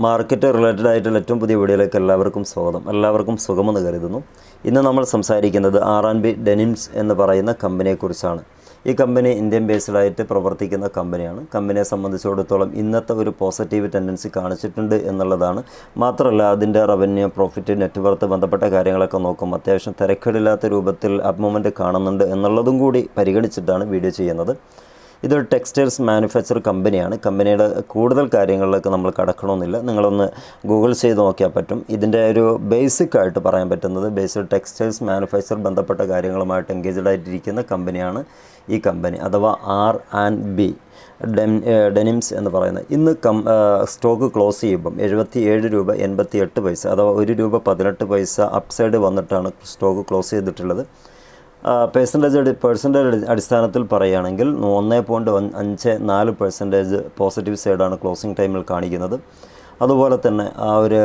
Market related ആയിട്ടുള്ള ഏറ്റവും പുതിയ വീഡിയോയിലേക്ക് എല്ലാവർക്കും സ്വാഗതം. എല്ലാവർക്കും സുഖമെന്ന് കരുതുന്നു. ഇന്ന് നമ്മൾ സംസാരിക്കുന്നത് ആർ ആൻഡ് ബി ഡെനിംസ് എന്ന് പറയുന്ന കമ്പനിയെക്കുറിച്ചാണ് ഈ കമ്പനി ഇന്ത്യൻ ബേസ്ഡായിട്ട് പ്രവർത്തിക്കുന്ന കമ്പനിയാണ് കമ്പനിയെ സംബന്ധിച്ചിടത്തോളം ഇന്നത്തെ ഒരു പോസിറ്റീവ് ടെൻഡൻസി കാണിച്ചിട്ടുണ്ട് എന്നുള്ളതാണ്. മാത്രമല്ല അതിന്റെ റവന്യൂ പ്രോഫിറ്റ് നെറ്റ്വർത്ത് ബന്ധപ്പെട്ട കാര്യങ്ങളൊക്കെ നോക്കും അത്യാവശ്യം തിരക്കേടില്ലാത്ത രൂപത്തിൽ അപ്മൂവ്മെന്റ് കാണുന്നുണ്ട് എന്നുള്ളതും കൂടി പരിഗണിച്ചിട്ടാണ് വീഡിയോ ചെയ്യുന്നത്. ഇതൊരു ടെക്സ്റ്റൈൽസ് മാനുഫാക്ചർ കമ്പനിയാണ് കമ്പനിയുടെ കൂടുതൽ കാര്യങ്ങളിലേക്ക് നമ്മൾ കടക്കണമെന്നില്ല. നിങ്ങളൊന്ന് ഗൂഗിൾ ചെയ്ത് നോക്കിയാൽ പറ്റും. ഇതിന്റെ ഒരു ബേസിക് ആയിട്ട് പറയാൻ പറ്റുന്നത് ബേസിക് ടെക്സ്റ്റൈൽസ് മാനുഫാക്ചർ ബന്ധപ്പെട്ട കാര്യങ്ങളുമായിട്ട് എൻഗേജ്ഡ് ആയിട്ടിരിക്കുന്ന കമ്പനിയാണ് ഈ കമ്പനി അഥവാ R and B den denims എന്ന് പറയുന്നത്. ഇന്ന് കം സ്റ്റോക്ക് ക്ലോസ് ചെയ്യുമ്പം എഴുപത്തി ഏഴ് രൂപ എൺപത്തി എട്ട് പൈസ അഥവാ ഒരു രൂപ പതിനെട്ട് പൈസ അപ്സൈഡ് വന്നിട്ടാണ് സ്റ്റോക്ക് ക്ലോസ് ചെയ്തിട്ടുള്ളത്. പേഴ്സന്റേജ് അടി പേഴ്സന്റേജ് അടിസ്ഥാനത്തിൽ പറയുകയാണെങ്കിൽ ഒന്ന് പോയിന്റ് അഞ്ച് നാല് പെർസെന്റേജ് പോസിറ്റീവ് സൈഡാണ് ക്ലോസിംഗ് ടൈമിൽ കാണിക്കുന്നത്. അതുപോലെ തന്നെ ആ ഒരു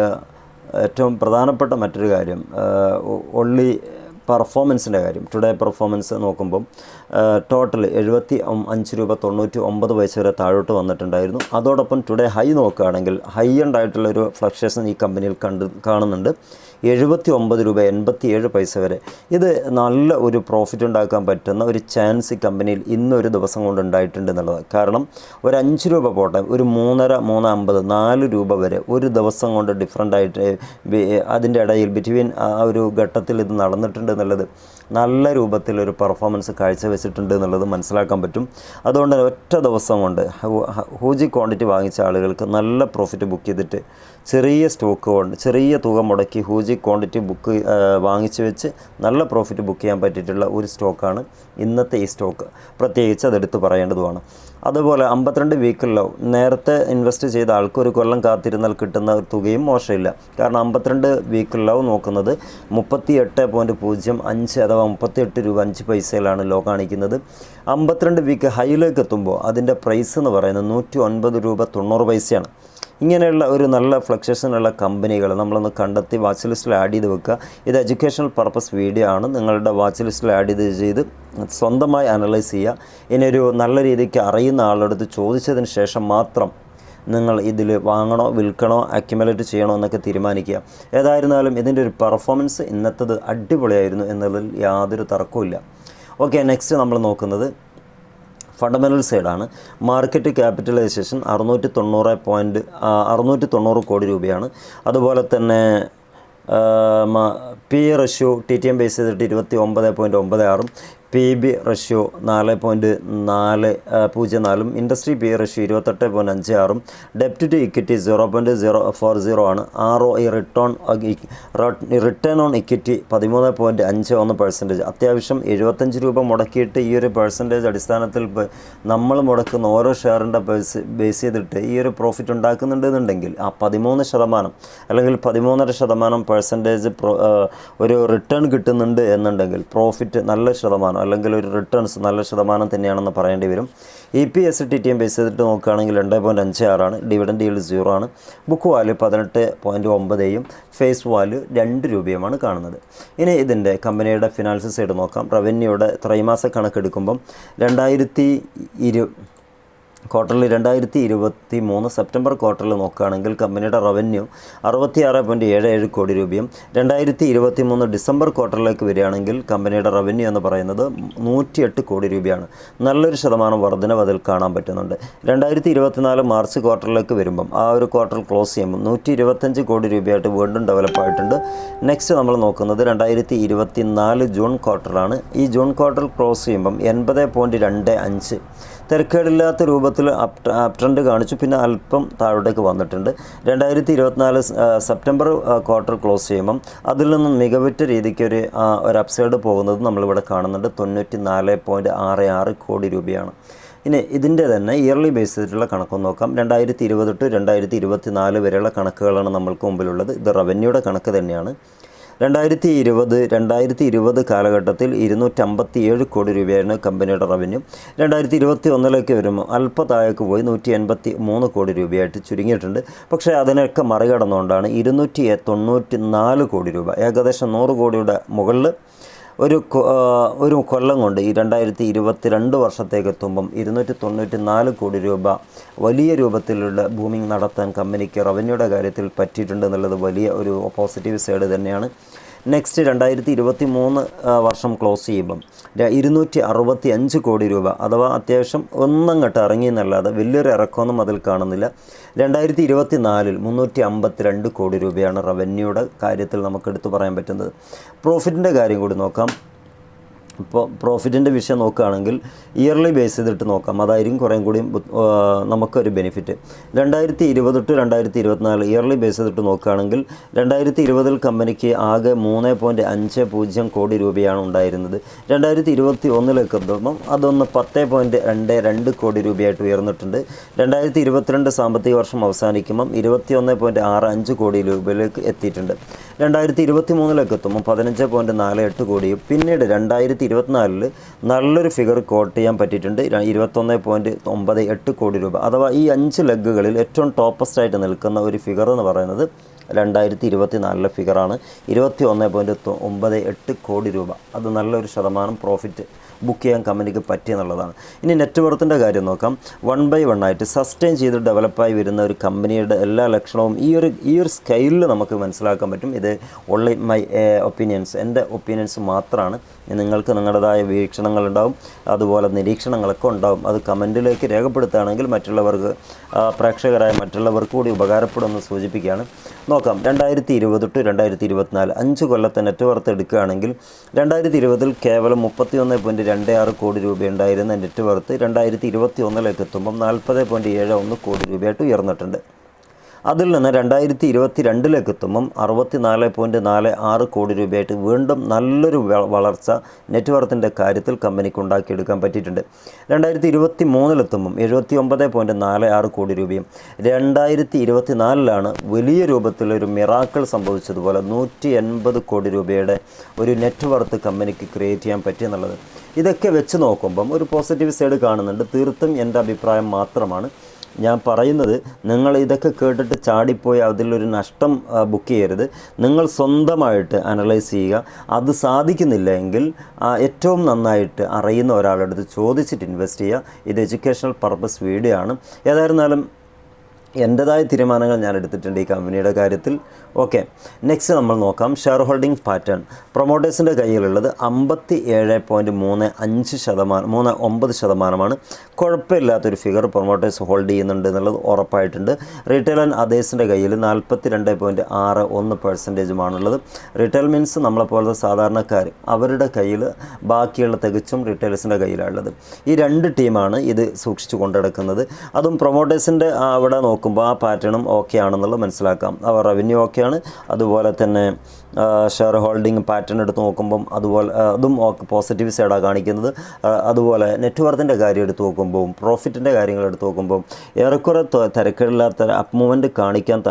ഏറ്റവും പ്രധാനപ്പെട്ട മറ്റൊരു കാര്യം ഒള്ളി പെർഫോമൻസിന്റെ കാര്യം. ടുഡേ പെർഫോമൻസ് നോക്കുമ്പം ടോട്ടൽ എഴുപത്തി അഞ്ച് രൂപ തൊണ്ണൂറ്റി ഒമ്പത് പൈസ വരെ താഴോട്ട് വന്നിട്ടുണ്ടായിരുന്നു. അതോടൊപ്പം ടുഡേ ഹൈ നോക്കുകയാണെങ്കിൽ ഹൈ ഉണ്ടായിട്ടുള്ളൊരു ഫ്ലക്ച്വേഷൻ ഈ കമ്പനിയിൽ കണ്ട് കാണുന്നുണ്ട്. എഴുപത്തി ഒമ്പത് രൂപ എൺപത്തി ഏഴ് പൈസ വരെ. ഇത് നല്ല ഒരു പ്രോഫിറ്റ് ഉണ്ടാക്കാൻ പറ്റുന്ന ഒരു ചാൻസ് ഈ കമ്പനിയിൽ ഇന്നൊരു ദിവസം കൊണ്ട് ഉണ്ടായിട്ടുണ്ട് എന്നുള്ളത് കാരണം ഒരു അഞ്ച് രൂപ പോട്ടെ ഒരു മൂന്നര മൂന്ന് അമ്പത് നാല് രൂപ വരെ ഒരു ദിവസം കൊണ്ട് ഡിഫറെന്റ് ആയിട്ട് അതിന്റെ ഇടയിൽ ബിറ്റ്വീൻ ആ ഒരു ഘട്ടത്തിൽ ഇത് നടന്നിട്ടുണ്ട് എന്നുള്ളത് നല്ല രൂപത്തിലൊരു പെർഫോമൻസ് കാഴ്ചവെച്ചിട്ടുണ്ട് എന്നുള്ളത് മനസ്സിലാക്കാൻ പറ്റും. അതുകൊണ്ട് തന്നെ ഒറ്റ ദിവസം കൊണ്ട് ഹൂജി ക്വാണ്ടിറ്റി വാങ്ങിച്ച ആളുകൾക്ക് നല്ല പ്രോഫിറ്റ് ബുക്ക് ചെയ്തിട്ട് ചെറിയ സ്റ്റോക്ക് കൊണ്ട് ചെറിയ തുക മുടക്കി ഹൂജി ക്വാണ്ടിറ്റി ബുക്ക് വാങ്ങിച്ചു വെച്ച് നല്ല പ്രോഫിറ്റ് ബുക്ക് ചെയ്യാൻ പറ്റിയിട്ടുള്ള ഒരു സ്റ്റോക്കാണ് ഇന്നത്തെ ഈ സ്റ്റോക്ക് പ്രത്യേകിച്ച് അതെടുത്ത് പറയേണ്ടതുമാണ്. അതുപോലെ അമ്പത്തിരണ്ട് വീക്കിലോ നേരത്തെ ഇൻവെസ്റ്റ് ചെയ്ത ആൾക്ക് ഒരു കൊല്ലം കാത്തിരുന്നാൽ കിട്ടുന്ന തുകയും മോശമില്ല. കാരണം അമ്പത്തിരണ്ട് വീക്കിലോ നോക്കുന്നത് മുപ്പത്തി എട്ട് പോയിന്റ് പൂജ്യം അഞ്ച് അഥവാ മുപ്പത്തിയെട്ട് രൂപ അഞ്ച് പൈസയിലാണ് ലോ കാണിക്കുന്നത്. അമ്പത്തിരണ്ട് വീക്ക് ഹൈയിലേക്ക് എത്തുമ്പോൾ അതിന്റെ പ്രൈസ് എന്ന് പറയുന്നത് നൂറ്റി ഒൻപത് രൂപ തൊണ്ണൂറ് പൈസയാണ്. ഇങ്ങനെയുള്ള ഒരു നല്ല ഫ്ലക്ച്വേഷനുള്ള കമ്പനികൾ നമ്മളൊന്ന് കണ്ടെത്തി വാച്ച് ലിസ്റ്റിൽ ആഡ് ചെയ്ത് വെക്കുക. ഇത് എഡ്യൂക്കേഷണൽ പർപ്പസ് വീഡിയോ ആണ്. നിങ്ങളുടെ വാച്ച് ലിസ്റ്റിൽ ആഡ് ചെയ്ത് ചെയ്ത് സ്വന്തമായി അനലൈസ് ചെയ്യുക. ഇനി ഒരു നല്ല രീതിക്ക് അറിയുന്ന ആളെടുത്ത് ചോദിച്ചതിന് ശേഷം മാത്രം നിങ്ങൾ ഇതിൽ വാങ്ങണോ വിൽക്കണോ അക്യുമുലേറ്റ് ചെയ്യണോ എന്നൊക്കെ തീരുമാനിക്കുക. ഏതായിരുന്നാലും ഇതിന്റെ ഒരു പെർഫോമൻസ് ഇന്നത്തത് അടിപൊളിയായിരുന്നു എന്നതിൽ യാതൊരു തർക്കവും ഓക്കെ നെക്സ്റ്റ് നമ്മൾ നോക്കുന്നത് ഫണ്ടമെന്റൽ സൈഡാണ് മാർക്കറ്റ് ക്യാപിറ്റലൈസേഷൻ അറുന്നൂറ്റി തൊണ്ണൂറ് പോയിന്റ് അറുന്നൂറ്റി തൊണ്ണൂറ് കോടി രൂപയാണ്. അതുപോലെ തന്നെ P ratio T T M base ചെയ്തിട്ട് ഇരുപത്തി ഒമ്പത് പോയിന്റ് ഒമ്പത് ആറും പി ബി റഷ്യോ നാല് പോയിന്റ് നാല് പൂജ്യം നാലും ഇൻഡസ്ട്രി പി റഷ്യോ ഇരുപത്തെട്ട് പോയിന്റ് അഞ്ച് ആറും ഡെപ്റ്റ് to equity zero point zero four zero ആണ് R O E return return on equity പതിമൂന്ന് പോയിന്റ് അഞ്ച് ഒന്ന് പെർസെന്റേജ് അത്യാവശ്യം എഴുപത്തഞ്ച് രൂപ മുടക്കിയിട്ട് ഈ ഒരു പെർസെന്റേജ് അടിസ്ഥാനത്തിൽ നമ്മൾ മുടക്കുന്ന ഓരോ ഷെയറിന്റെ ബേസ് ബേസ് ചെയ്തിട്ട് ഈ ഒരു പ്രോഫിറ്റ് ഉണ്ടാക്കുന്നുണ്ടെന്നുണ്ടെങ്കിൽ ആ പതിമൂന്ന് ശതമാനം അല്ലെങ്കിൽ പതിമൂന്നര ശതമാനം പെർസെന്റേജ് ഒരു റിട്ടേൺ കിട്ടുന്നുണ്ട് എന്നുണ്ടെങ്കിൽ പ്രോഫിറ്റ് നല്ല ശതമാനം അല്ലെങ്കിൽ ഒരു റിട്ടേൺസ് നല്ല ശതമാനം തന്നെയാണെന്ന് പറയേണ്ടി വരും. E P S T T M base ചെയ്തിട്ട് നോക്കുകയാണെങ്കിൽ രണ്ട് പോയിന്റ് അഞ്ച് ആറാണ്. ഡിവിഡൻഡ് yield സീറോ ആണ്. ബുക്ക് വാല്യൂ പതിനെട്ട് പോയിന്റ് ഒമ്പതേയും ഫേസ് വാല്യൂ രണ്ട് രൂപയുമാണ് കാണുന്നത്. ഇനി ഇതിന്റെ കമ്പനിയുടെ ഫിനാൻസ് സൈഡ് നോക്കാം. റവന്യൂയുടെ ത്രൈമാസ കണക്കെടുക്കുമ്പം രണ്ടായിരത്തി ഇരു ക്വാർട്ടറിൽ രണ്ടായിരത്തി ഇരുപത്തി മൂന്ന് സെപ്റ്റംബർ ക്വാർട്ടറിൽ നോക്കുകയാണെങ്കിൽ കമ്പനിയുടെ റവന്യൂ അറുപത്തി ആറ് പോയിന്റ് ഏഴ് ഏഴ് കോടി രൂപയും രണ്ടായിരത്തി ഇരുപത്തി മൂന്ന് ഡിസംബർ ക്വാർട്ടറിലേക്ക് വരികയാണെങ്കിൽ കമ്പനിയുടെ റവന്യൂ എന്ന് പറയുന്നത് നൂറ്റിയെട്ട് കോടി രൂപയാണ്. നല്ലൊരു ശതമാനം വർധനവ് അതിൽ കാണാൻ പറ്റുന്നുണ്ട്. രണ്ടായിരത്തി ഇരുപത്തിനാല് മാർച്ച് ക്വാർട്ടറിലേക്ക് വരുമ്പം ആ ഒരു ക്വാർട്ടർ ക്ലോസ് ചെയ്യുമ്പോൾ നൂറ്റി ഇരുപത്തഞ്ച് കോടി രൂപയായിട്ട് വീണ്ടും ഡെവലപ്പ് ആയിട്ടുണ്ട്. നെക്സ്റ്റ് നമ്മൾ നോക്കുന്നത് രണ്ടായിരത്തി ഇരുപത്തി നാല് ജൂൺ ക്വാർട്ടറാണ് ഈ ജൂൺ ക്വാർട്ടർ ക്ലോസ് ചെയ്യുമ്പം എൺപത് പോയിന്റ് രണ്ട് അഞ്ച് തിരക്കേടില്ലാത്ത രൂപത്തിൽ അപ് ട്രെൻഡ് കാണിച്ചു. പിന്നെ അല്പം താഴോട്ടേക്ക് വന്നിട്ടുണ്ട്. രണ്ടായിരത്തി ഇരുപത്തിനാല് സെപ്റ്റംബർ ക്വാർട്ടർ ക്ലോസ് ചെയ്യുമ്പം അതിൽ നിന്നും മികവുറ്റ രീതിക്ക് ഒരു ഒരു അപ്സൈഡ് പോകുന്നത് നമ്മളിവിടെ കാണുന്നുണ്ട്. തൊണ്ണൂറ്റി നാല് പോയിന്റ് ആറ് ആറ് കോടി രൂപയാണ്. ഇനി ഇതിന്റെ തന്നെ ഇയർലി ബേസിലുള്ള കണക്ക് നോക്കാം. രണ്ടായിരത്തി ഇരുപത് ടു രണ്ടായിരത്തി ഇരുപത്തി നാല് വരെയുള്ള കണക്കുകളാണ് നമ്മൾക്ക് മുമ്പിലുള്ളത്. ഇത് റവന്യൂയുടെ കണക്ക് തന്നെയാണ്. രണ്ടായിരത്തി ഇരുപത് രണ്ടായിരത്തി ഇരുപത് കാലഘട്ടത്തിൽ ഇരുന്നൂറ്റമ്പത്തി ഏഴ് കോടി രൂപയാണ് കമ്പനിയുടെ റവന്യൂ. രണ്ടായിരത്തി ഇരുപത്തി ഒന്നിലേക്ക് വരുമ്പോൾ അല്പ പോയി നൂറ്റി എൺപത്തി മൂന്ന് കോടി രൂപയായിട്ട് ചുരുങ്ങിയിട്ടുണ്ട്. പക്ഷേ അതിനൊക്കെ മറികടന്നുകൊണ്ടാണ് ഇരുന്നൂറ്റി തൊണ്ണൂറ്റി നാല് കോടി രൂപ ഏകദേശം നൂറ് കോടിയുടെ മുകളിൽ ഒരു ഒരു കൊല്ലം കൊണ്ട് ഈ രണ്ടായിരത്തി ഇരുപത്തി രണ്ട് വർഷത്തേക്ക് എത്തുമ്പം ഇരുന്നൂറ്റി തൊണ്ണൂറ്റി നാല് കോടി രൂപ വലിയ രൂപത്തിലുള്ള ബൂമിംഗ് നടത്താൻ കമ്പനിക്ക് റവന്യൂയുടെ കാര്യത്തിൽ പറ്റിയിട്ടുണ്ട് എന്നുള്ളത് വലിയ ഒരു പോസിറ്റീവ് സൈഡ് തന്നെയാണ്. നെക്സ്റ്റ് രണ്ടായിരത്തി ഇരുപത്തി മൂന്ന് വർഷം ക്ലോസ് ചെയ്യുമ്പം. ഇരുന്നൂറ്റി അറുപത്തി അഞ്ച് കോടി രൂപ. അഥവാ അത്യാവശ്യം ഒന്നങ്ങട്ട് ഇറങ്ങി എന്നല്ലാതെ വലിയൊരു ഇറക്കമൊന്നും അതിൽ കാണുന്നില്ല. രണ്ടായിരത്തി ഇരുപത്തി നാലിൽ മുന്നൂറ്റി അമ്പത്തി രണ്ട് കോടി രൂപയാണ് റവന്യൂയുടെ കാര്യത്തിൽ നമുക്ക് എടുത്തു പറയാൻ പറ്റുന്നത്. പ്രോഫിറ്റിന്റെ കാര്യം കൂടി നോക്കാം. ഇപ്പോൾ പ്രോഫിറ്റിന്റെ വിഷയം നോക്കുകയാണെങ്കിൽ ഇയർലി ബേസ് ചെയ്തിട്ട് നോക്കാം. അതായിരിക്കും കുറേ കൂടി നമുക്കൊരു ബെനിഫിറ്റ്. രണ്ടായിരത്തി ഇരുപത് ടു രണ്ടായിരത്തി ഇരുപത്തിനാല് ഇയർലി ബേസ് ചെയ്തിട്ട് നോക്കുകയാണെങ്കിൽ രണ്ടായിരത്തി ഇരുപതിൽ കമ്പനിക്ക് ആകെ മൂന്ന് പോയിന്റ് അഞ്ച് പൂജ്യം കോടി രൂപയാണ് ഉണ്ടായിരുന്നത്. രണ്ടായിരത്തി ഇരുപത്തി ഒന്നിലേക്ക് എത്തുമ്പം അതൊന്ന് പത്ത് പോയിന്റ് രണ്ട് രണ്ട് കോടി രൂപയായിട്ട് ഉയർന്നിട്ടുണ്ട്. രണ്ടായിരത്തി ഇരുപത്തിരണ്ട് സാമ്പത്തിക വർഷം അവസാനിക്കുമ്പം ഇരുപത്തി ഒന്ന് പോയിന്റ് ആറ് അഞ്ച് കോടി രൂപയിലേക്ക് എത്തിയിട്ടുണ്ട്. രണ്ടായിരത്തി ഇരുപത്തി മൂന്നിലേക്ക് എത്തുമ്പോൾ പതിനഞ്ച് പോയിന്റ് നാല് എട്ട് കോടിയും പിന്നീട് രണ്ടായിരത്തി ഇരുപത്തിനാലിൽ നല്ലൊരു ഫിഗർ കോട്ട് ചെയ്യാൻ പറ്റിയിട്ടുണ്ട്. ഇരുപത്തൊന്ന് പോയിന്റ് ഒമ്പത് എട്ട് കോടി രൂപ. അഥവാ ഈ അഞ്ച് ലെഗുകളിൽ ഏറ്റവും ടോപ്പസ്റ്റ് ആയിട്ട് നിൽക്കുന്ന ഒരു ഫിഗർ എന്ന് പറയുന്നത് രണ്ടായിരത്തി ഇരുപത്തി നാലിലെ ഫിഗറാണ് ഇരുപത്തി ഒന്ന് പോയിന്റ് ഒമ്പത് എട്ട് കോടി രൂപ. അത് നല്ലൊരു ശതമാനം പ്രോഫിറ്റ് ബുക്ക് ചെയ്യാൻ കമ്പനിക്ക് പറ്റിയെന്നുള്ളതാണ് ഇനി നെറ്റ് വർത്തിന്റെ കാര്യം നോക്കാം. വൺ ബൈ വൺ ആയിട്ട് സസ്റ്റെയിൻ ചെയ്ത് ഡെവലപ്പായി വരുന്ന ഒരു കമ്പനിയുടെ എല്ലാ ലക്ഷണവും ഈ ഒരു ഈ ഒരു സ്കെയിലിൽ നമുക്ക് മനസ്സിലാക്കാൻ പറ്റും. ഇത് ഓൺലി മൈ ഒപ്പീനിയൻസ് എന്റെ ഒപ്പീനിയൻസ് മാത്രമാണ് നിങ്ങൾക്ക് നിങ്ങളുടേതായ വീക്ഷണങ്ങളുണ്ടാവും. അതുപോലെ നിരീക്ഷണങ്ങളൊക്കെ ഉണ്ടാവും. അത് കമന്റിലേക്ക് രേഖപ്പെടുത്തുകയാണെങ്കിൽ മറ്റുള്ളവർക്ക് പ്രേക്ഷകരായ മറ്റുള്ളവർക്ക് കൂടി ഉപകാരപ്പെടുമെന്ന് സൂചിപ്പിക്കുകയാണ്. നോക്കാം. രണ്ടായിരത്തി ഇരുപത് ടു രണ്ടായിരത്തി ഇരുപത്തിനാല് അഞ്ച് കൊല്ലത്തെ നെറ്റ്വർത്ത് എടുക്കുകയാണെങ്കിൽ രണ്ടായിരത്തി ഇരുപതിൽ കേവലം മുപ്പത്തി ഒന്ന് പോയിന്റ് രണ്ട് ആറ് കോടി രൂപയുണ്ടായിരുന്ന നെറ്റ് വർത്ത് രണ്ടായിരത്തി ഇരുപത്തി ഒന്നിലേക്ക് എത്തുമ്പം നാൽപ്പത് പോയിന്റ് ഏഴ് ഒന്ന് കോടി രൂപയായിട്ട് ഉയർന്നിട്ടുണ്ട്. അതിൽ നിന്ന് രണ്ടായിരത്തി ഇരുപത്തി രണ്ടിലേക്ക് എത്തുമ്പം അറുപത്തി നാല് പോയിന്റ് നാല് ആറ് കോടി രൂപയായിട്ട് വീണ്ടും നല്ലൊരു വളർച്ച നെറ്റ് വർത്തിന്റെ കാര്യത്തിൽ കമ്പനിക്ക് ഉണ്ടാക്കിയെടുക്കാൻ പറ്റിയിട്ടുണ്ട്. രണ്ടായിരത്തി ഇരുപത്തി മൂന്നിലെത്തുമ്പം എഴുപത്തി ഒമ്പത് പോയിന്റ് നാല് ആറ് കോടി രൂപയും രണ്ടായിരത്തി ഇരുപത്തി നാലിലാണ് വലിയ രൂപത്തിലൊരു മിറാക്കൾ സംഭവിച്ചതുപോലെ നൂറ്റി എൺപത് കോടി രൂപയുടെ ഒരു നെറ്റ് വർത്ത് കമ്പനിക്ക് ക്രിയേറ്റ് ചെയ്യാൻ പറ്റിയെന്നുള്ളത്. ഇതൊക്കെ വെച്ച് നോക്കുമ്പം ഒരു പോസിറ്റീവ് സൈഡ് കാണുന്നുണ്ട്. തീർത്തും എന്റെ അഭിപ്രായം മാത്രമാണ്. ഞാൻ പറയുന്നത് നിങ്ങൾ ഇതൊക്കെ കേട്ടിട്ട് ചാടിപ്പോയി അതിലൊരു നഷ്ടം ബുക്ക് ചെയ്യരുത്. നിങ്ങൾ സ്വന്തമായിട്ട് അനലൈസ് ചെയ്യുക. അത് സാധിക്കുന്നില്ല എങ്കിൽ ഏറ്റവും നന്നായിട്ട് അറിയുന്ന ഒരാളെടുത്ത് ചോദിച്ചിട്ട് ഇൻവെസ്റ്റ് ചെയ്യുക. ഇത് എഡ്യൂക്കേഷണൽ പർപ്പസ് വീഡിയോ ആണ്. ഏതായിരുന്നാലും എന്റെതായ തീരുമാനങ്ങൾ ഞാൻ എടുത്തിട്ടുണ്ട് ഈ കമ്പനിയുടെ കാര്യത്തിൽ. ഓക്കെ നെക്സ്റ്റ് നമ്മൾ നോക്കാം ഷെയർ ഹോൾഡിംഗ് പാറ്റേൺ പ്രൊമോട്ടേഴ്സിന്റെ കയ്യിലുള്ളത് അമ്പത്തി ഏഴ് പോയിന്റ് മൂന്ന് അഞ്ച് ശതമാനം മൂന്ന് ഒമ്പത് ശതമാനമാണ്. കുഴപ്പമില്ലാത്തൊരു ഫിഗർ പ്രൊമോട്ടേഴ്സ് ഹോൾഡ് ചെയ്യുന്നുണ്ട് എന്നുള്ളത് ഉറപ്പായിട്ടുണ്ട്. റീറ്റെയിൽ ആൻഡ് അതേഴ്സിന്റെ കയ്യിൽ നാൽപ്പത്തി രണ്ട് പോയിന്റ് ആറ് ഒന്ന് പെർസെന്റേജുമാണുള്ളത് റീറ്റെയിൽ മീൻസ് നമ്മളെപ്പോലത്തെ സാധാരണക്കാർ അവരുടെ കയ്യിൽ ബാക്കിയുള്ള തികച്ചും റീറ്റെയിൽസിന്റെ കയ്യിലാണുള്ളത്. ഈ രണ്ട് ടീമാണ് ഇത് സൂക്ഷിച്ചു കൊണ്ടെടുക്കുന്നത്. അതും പ്രൊമോട്ടേഴ്സിന്റെ അവിടെ നോക്കുമ്പോൾ ആ പാറ്റേണും ഓക്കെ ആണെന്നുള്ളത് മനസ്സിലാക്കാം. അവർ റവന്യൂ ഓക്കെയാണ് അതുപോലെ തന്നെ ഷെയർ ഹോൾഡിംഗ് പാറ്റേൺ എടുത്ത് നോക്കുമ്പം അതുപോലെ അതും പോസിറ്റീവ് സൈഡാണ് കാണിക്കുന്നത്. അതുപോലെ നെറ്റ്വർത്തിന്റെ കാര്യം എടുത്ത് നോക്കുമ്പോൾ പ്രോഫിറ്റിന്റെ കാര്യങ്ങൾ എടുത്ത് നോക്കുമ്പോൾ ഏറെക്കുറെ തിരക്കിടില്ലാത്ത അപ്പ് മൂവ്മെന്റ് കാണിക്കാൻ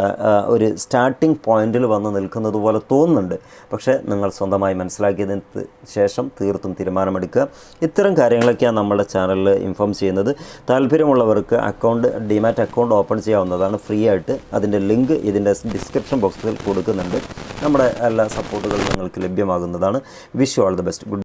ഒരു സ്റ്റാർട്ടിംഗ് പോയിന്റിൽ വന്ന് നിൽക്കുന്നത് പോലെ തോന്നുന്നുണ്ട്. പക്ഷേ നിങ്ങൾ സ്വന്തമായി മനസ്സിലാക്കിയതിന് ശേഷം തീർത്തും തീരുമാനമെടുക്കുക. ഇത്തരം കാര്യങ്ങളൊക്കെയാണ് നമ്മുടെ ചാനലിൽ ഇൻഫോം ചെയ്യുന്നത്. താല്പര്യമുള്ളവർക്ക് അക്കൗണ്ട് ഡിമാറ്റ് അക്കൗണ്ട് ഓപ്പൺ ചെയ്യാവുന്നതാണ് ഫ്രീ ആയിട്ട്. അതിന്റെ ലിങ്ക് ഇതിന്റെ ഡിസ്ക്രിപ്ഷൻ ബോക്സിൽ കൊടുക്കുന്നുണ്ട്. നമ്മുടെ എല്ലാ സപ്പോർട്ടുകളും നിങ്ങൾക്ക് ലഭ്യമാകുന്നതാണ്. Wish all the best good